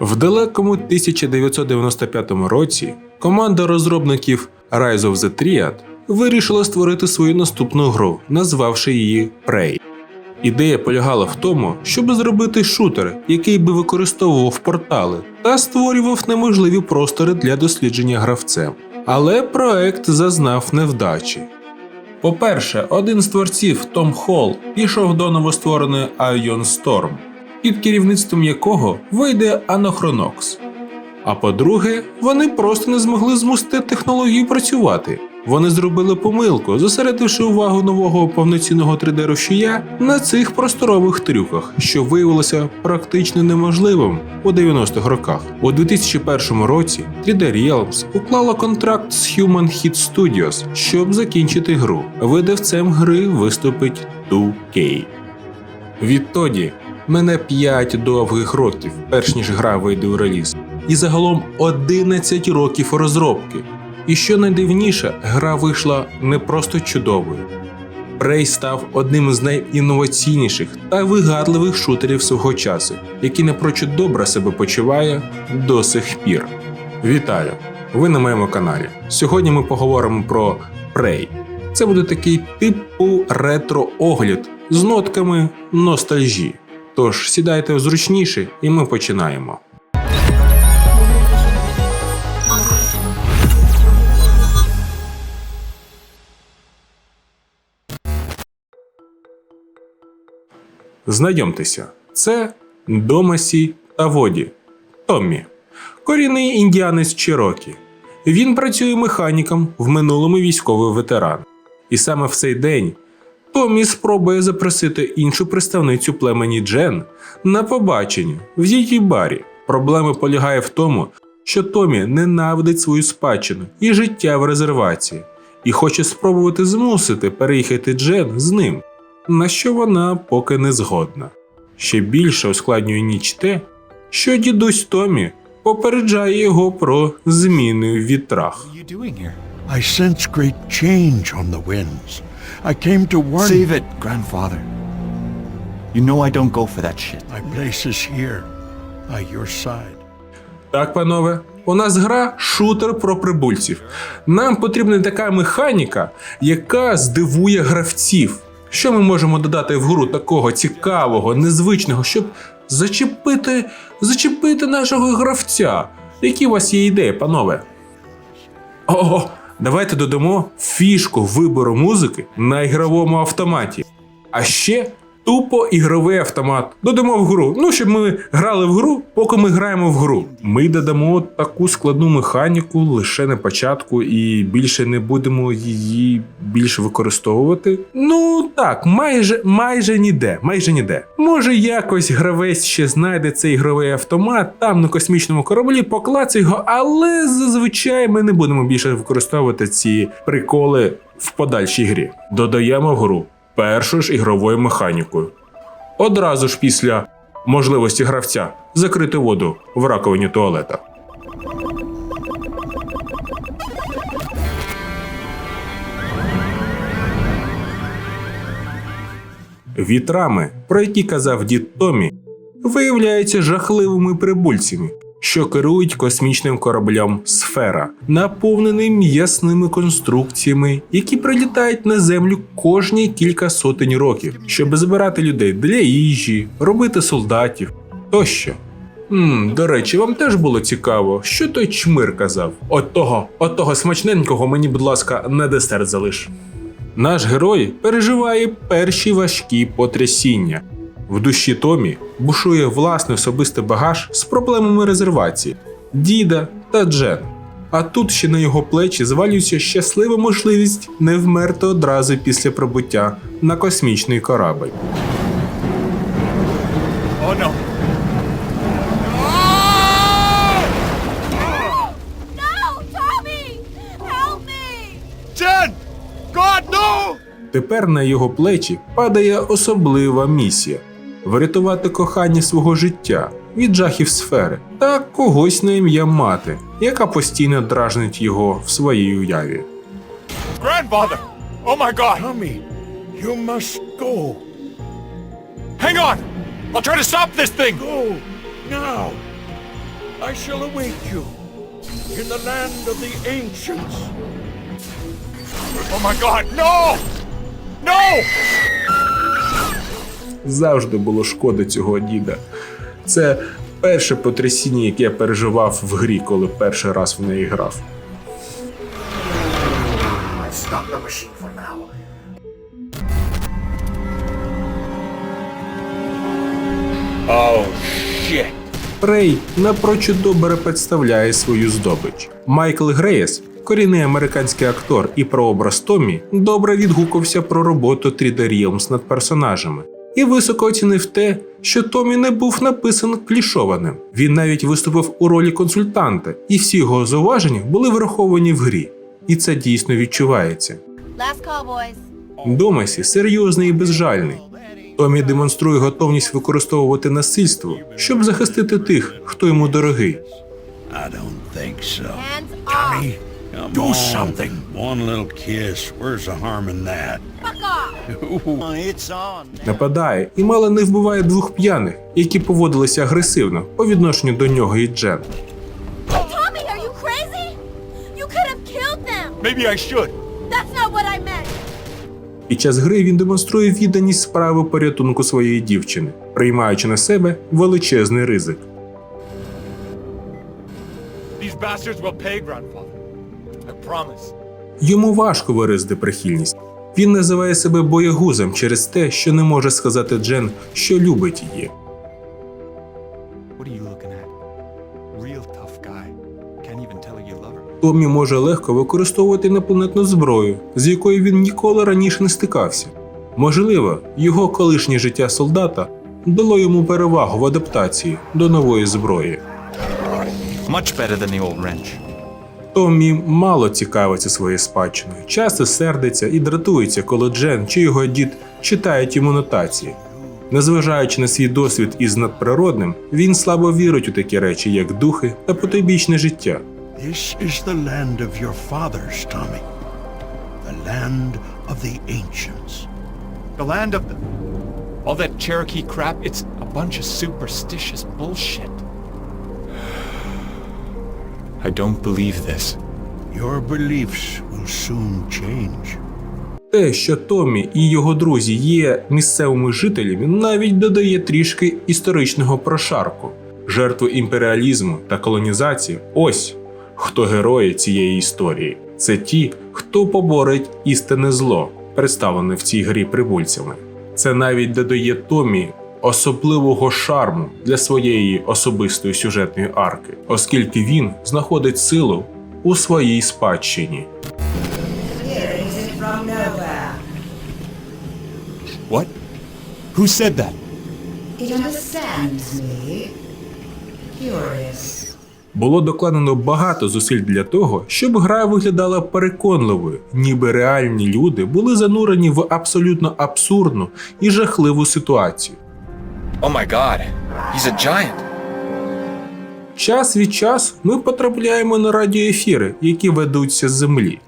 В далекому 1995 році команда розробників Rise of the Triad вирішила створити свою наступну гру, назвавши її Prey. Ідея полягала в тому, щоб зробити шутер, який би використовував портали та створював неможливі простори для дослідження гравцем. Але проект зазнав невдачі. По-перше, один з творців Том Холл пішов до новоствореної Ion Storm, під керівництвом якого вийде Anachronox. А по-друге, вони просто не змогли змусити технологію працювати. Вони зробили помилку, зосередивши увагу нового повноцінного 3D-рушія на цих просторових трюках, що виявилося практично неможливим у 90-х роках. У 2001 році 3D Realms уклала контракт з Human Hit Studios, щоб закінчити гру. Видавцем гри виступить 2K. Відтоді мене 5 довгих років, перш ніж гра вийде у реліз, і загалом 11 років розробки. І що найдивніше, гра вийшла не просто чудовою. Prey став одним з найінноваційніших та вигадливих шутерів свого часу, який напрочуд добре себе почуває до сих пір. Вітаю! Ви на моєму каналі. Сьогодні ми поговоримо про Prey. Це буде такий типу ретро-огляд з нотками ностальжі. Тож сідайте зручніше, і ми починаємо. Знайомтеся, це Домасі та Воді Томмі, корінний індіанець Чирокі. Він працює механіком в минулому військовий ветеран. І саме в цей день Томмі спробує запросити іншу представницю племені Джен на побачення в її барі. Проблема полягає в тому, що Томі ненавидить свою спадщину і життя в резервації, і хоче спробувати змусити переїхати Джен з ним на що вона поки не згодна. Ще більше ускладнює ніч те, що дідусь Томі попереджає його про зміни в вітрах. I sense great change on the winds. I came to warn Save it, grandfather. You know I don't go for that shit. My place is here, by your side. Так, панове, у нас гра шутер про прибульців. Нам потрібна така механіка, яка здивує гравців. Що ми можемо додати в гру такого цікавого, незвичного, щоб зачепити, зачепити нашого гравця? Які у вас є ідеї, панове? О, давайте додамо фішку вибору музики на ігровому автоматі. А ще тупо ігровий автомат. Додамо в гру. Ну, щоб ми грали в гру, поки ми граємо в гру. Ми додамо таку складну механіку лише на початку і більше не будемо її більше використовувати. Ну так, майже майже ніде. Майже ніде. Може, якось гравець ще знайде цей ігровий автомат там на космічному кораблі, поклацає його, але зазвичай ми не будемо більше використовувати ці приколи в подальшій грі. Додаємо гру першу ж ігровою механікою. Одразу ж після можливості гравця закрити воду в раковині туалета. Вітрами, про які казав дід Томі, виявляються жахливими прибульцями, що керують космічним кораблем Сфера, наповненим м'ясними конструкціями, які прилітають на землю кожні кілька сотень років, щоб збирати людей для їжі, робити солдатів тощо. Мм, до речі, вам теж було цікаво, що той чмир казав. От того, от того смачненького мені, будь ласка, на десерт залиш. Наш герой переживає перші важкі потрясіння. В душі Томі бушує власний особистий багаж з проблемами резервації, діда та Джен. А тут ще на його плечі звалюється щаслива можливість не вмерти одразу після прибуття на космічний корабль. Oh no! Тепер на його плечі падає особлива місія врятувати кохання свого життя від жахів сфери та когось на ім'я мати, яка постійно дражнить його в своїй уяві. Grandfather! Oh my god! Tommy, you must go. Hang on! I'll try to stop this thing! Go now. I shall await you in the land of the ancients. Oh my god, no! No! Завжди було шкода цього діда. Це перше потрясіння, яке я переживав в грі, коли перший раз в неї грав. Oh, shit. Прей напрочуд добре представляє свою здобич. Майкл Греєс, корінний американський актор і прообраз Томі, добре відгукався про роботу 3D Realms над персонажами і високо оцінив те, що Томі не був написан клішованим. Він навіть виступив у ролі консультанта, і всі його зауваження були враховані в грі. І це дійсно відчувається. Call, серйозний і безжальний. Томі демонструє готовність використовувати насильство, щоб захистити тих, хто йому дорогий. I don't think so. Hands off. Come do on. something. One little kiss. Where's the harm in that? It's on. Нападає і мало не вбиває двох п'яних, які поводилися агресивно по відношенню до нього і Джен. Tommy, are you crazy? You could have killed them. Maybe I should. That's not what I meant. Під час гри він демонструє відданість справи порятунку своєї дівчини, приймаючи на себе величезний ризик. These bastards will pay, grandfather. Йому важко виразити прихильність. Він називає себе боягузом через те, що не може сказати Джен, що любить її. Томі може легко використовувати інопланетну зброю, з якою він ніколи раніше не стикався. Можливо, його колишнє життя солдата дало йому перевагу в адаптації до нової зброї. Much better than the old wrench. Томмі мало цікавиться своєю спадщиною, часто сердиться і дратується, коли Джен чи його дід читають йому нотації. Незважаючи на свій досвід із надприродним, він слабо вірить у такі речі, як духи та потойбічне життя. This is the land of your fathers, Tommy. The land of the ancients. The land of the... All that Cherokee crap, it's a bunch of superstitious bullshit. I don't believe this. Your beliefs will soon change. Те, що Томмі і його друзі є місцевими жителями, навіть додає трішки історичного прошарку. Жертви імперіалізму та колонізації ось хто герої цієї історії. Це ті, хто поборить істинне зло, представлене в цій грі прибульцями. Це навіть додає Томі особливого шарму для своєї особистої сюжетної арки, оскільки він знаходить силу у своїй спадщині. What? Who said that? It understands me. Curious. Було докладено багато зусиль для того, щоб гра виглядала переконливою, ніби реальні люди були занурені в абсолютно абсурдну і жахливу ситуацію. Oh my god. He's a giant. Час від часу ми потрапляємо на радіоефіри, які ведуться з землі.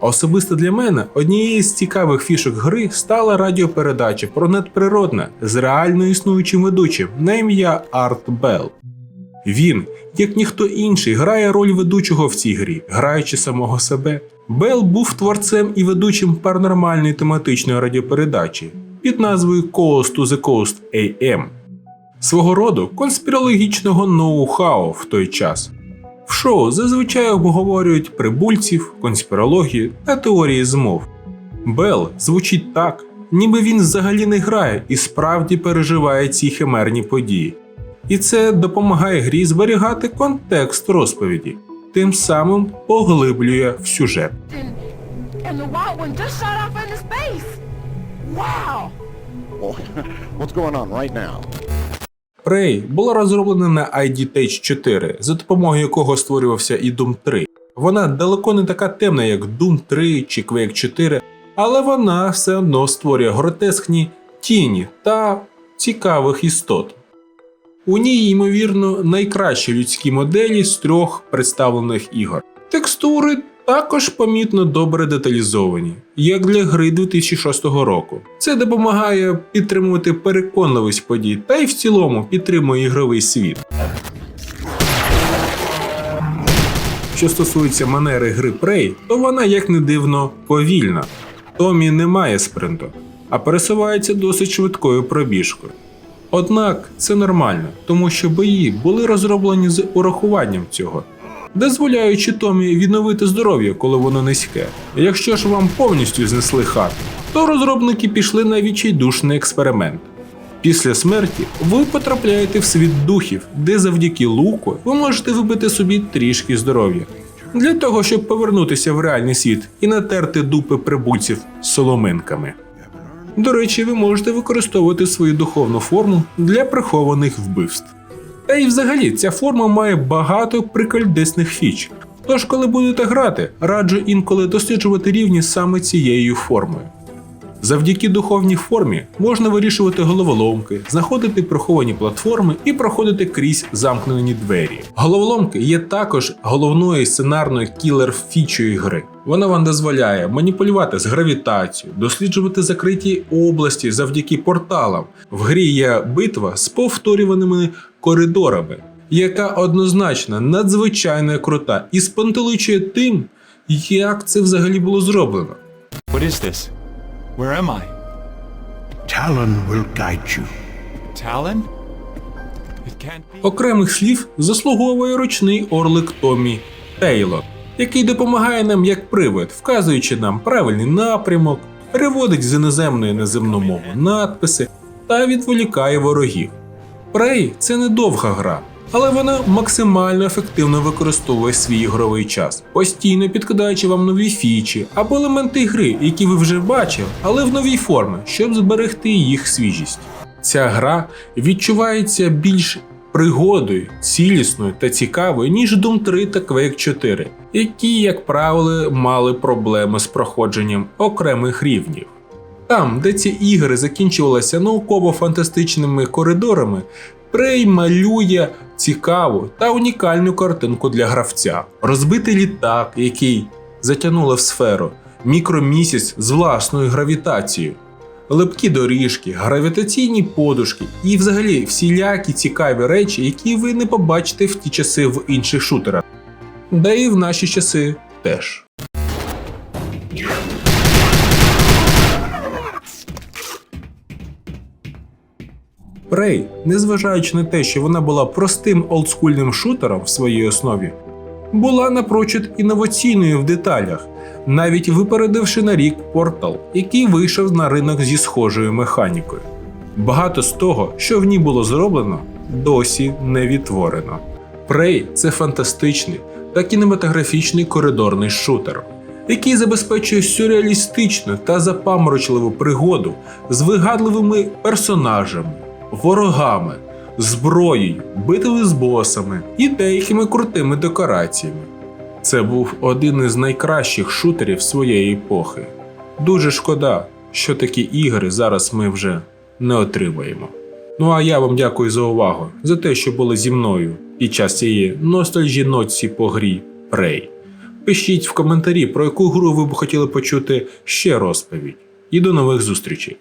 Особисто для мене однією з цікавих фішок гри стала радіопередача про надприродне з реально існуючим ведучим на ім'я Арт Белл. Він, як ніхто інший, грає роль ведучого в цій грі, граючи самого себе. Белл був творцем і ведучим паранормальної тематичної радіопередачі під назвою Coast to the Coast AM, свого роду конспірологічного ноу-хау в той час. В шоу зазвичай обговорюють прибульців, конспірологію та теорії змов. Бел звучить так, ніби він взагалі не грає і справді переживає ці химерні події. І це допомагає грі зберігати контекст розповіді, тим самим поглиблює в сюжет. Prey була розроблена на ID Tech 4, за допомогою якого створювався і Doom 3. Вона далеко не така темна, як Doom 3 чи Quake 4, але вона все одно створює гротескні тіні та цікавих істот. У ній, ймовірно, найкращі людські моделі з трьох представлених ігор. Текстури також помітно добре деталізовані, як для гри 2006 року. Це допомагає підтримувати переконливість подій та й в цілому підтримує ігровий світ. Що стосується манери гри Prey, то вона, як не дивно, повільна. Томі не має спринту, а пересувається досить швидкою пробіжкою. Однак це нормально, тому що бої були розроблені з урахуванням цього, дозволяючи Томі відновити здоров'я, коли воно низьке. Якщо ж вам повністю знесли хату, то розробники пішли на відчайдушний експеримент. Після смерті ви потрапляєте в світ духів, де завдяки луку ви можете вибити собі трішки здоров'я. Для того, щоб повернутися в реальний світ і натерти дупи прибульців соломинками. До речі, ви можете використовувати свою духовну форму для прихованих вбивств. Та й взагалі ця форма має багато прикольдесних фіч. Тож, коли будете грати, раджу інколи досліджувати рівні саме цією формою. Завдяки духовній формі можна вирішувати головоломки, знаходити приховані платформи і проходити крізь замкнені двері. Головоломки є також головною сценарною кілер-фічою гри. Вона вам дозволяє маніпулювати з гравітацією, досліджувати закриті області завдяки порталам. В грі є битва з повторюваними коридорами, яка однозначно надзвичайно крута і спантеличує тим, як це взагалі було зроблено. What is this? Where am I? Talon will guide you. Talon? It can't be. Окремих слів заслуговує ручний орлик Томі Тейлор, який допомагає нам як привид, вказуючи нам правильний напрямок, переводить з іноземної на земну мову надписи та відволікає ворогів. Prey – це не довга гра, але вона максимально ефективно використовує свій ігровий час, постійно підкидаючи вам нові фічі або елементи гри, які ви вже бачили, але в новій формі, щоб зберегти їх свіжість. Ця гра відчувається більш пригодою, цілісною та цікавою, ніж Doom 3 та Quake 4, які, як правило, мали проблеми з проходженням окремих рівнів. Там, де ці ігри закінчувалися науково-фантастичними коридорами, Prey малює цікаву та унікальну картинку для гравця. Розбитий літак, який затягнули в сферу, мікромісяць з власною гравітацією, липкі доріжки, гравітаційні подушки і взагалі всілякі цікаві речі, які ви не побачите в ті часи в інших шутерах. Да і в наші часи теж. Prey, незважаючи на те, що вона була простим олдскульним шутером в своїй основі, була напрочуд інноваційною в деталях, навіть випередивши на рік Portal, який вийшов на ринок зі схожою механікою. Багато з того, що в ній було зроблено, досі не відтворено. Prey – це фантастичний та кінематографічний коридорний шутер, який забезпечує сюрреалістичну та запаморочливу пригоду з вигадливими персонажами, ворогами, зброєю, битвами з босами і деякими крутими декораціями. Це був один із найкращих шутерів своєї епохи. Дуже шкода, що такі ігри зараз ми вже не отримаємо. Ну а я вам дякую за увагу, за те, що були зі мною під час цієї ностальжі ночці по грі Prey. Пишіть в коментарі, про яку гру ви б хотіли почути ще розповідь. І до нових зустрічей!